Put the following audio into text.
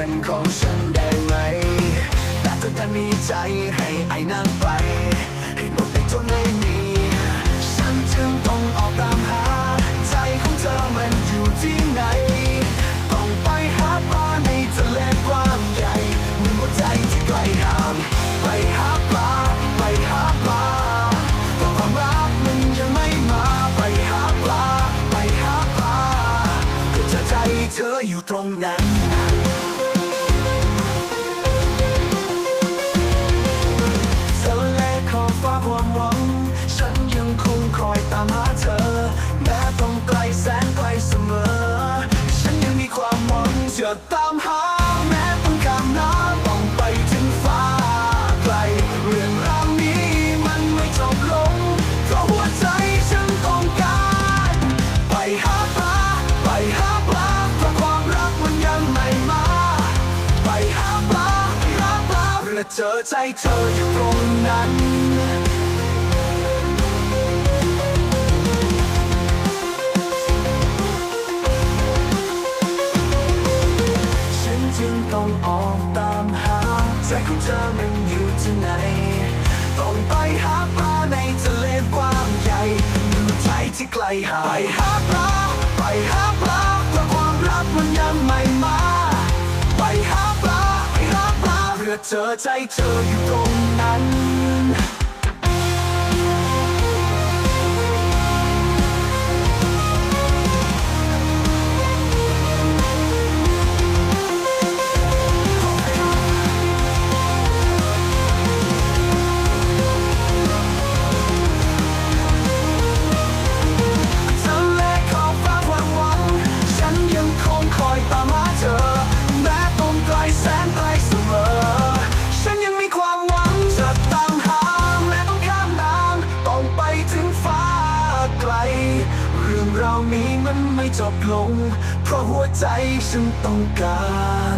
เป็นของฉันได้ไหมแต่เธอจะมีใจให้ไอ้นั่นไป ให้หมดไปจนไม่มีฉันจึงต้องออกตามหา ใจของเธอมันอยู่ที่ไหน ต้องไปหาปลาในทะเลกว้างใหญ่เหมือนหัวใจที่ไกลห่างไปหาปลาไปหาปลาแต่ความรักมันยังไม่มาไปหาปลาไปหาปลาก็จะใจเธออยู่ตรงนั้น ตามหาแม้ต้องข้ามน้ำต้องไปถึงฟ้าไกล เรื่องราวนี้มันไม่จบลง เพราะหัวใจฉันต้องการ ไปหาปลาไปหาปลาเพราะความรักมันยังไม่มา ไปหาปลาหาปลาเพื่อเจอใจเธออยู่ตรงนั้น ต้องออกตามหาใจของเธอมันอยู่ที่ไหน ต้องไปหาปลาในทะเลกว้างใหญ่ดูใจที่ไกลหาย ไปหาปลา ไปหาปลาเพราะความรักมันยังไม่มา ไปหาปลา ไปหาปลาเพื่อเจอใจเธออยู่ตรง ราวนี้มันไม่จบลง เพราะหัวใจฉันต้องการ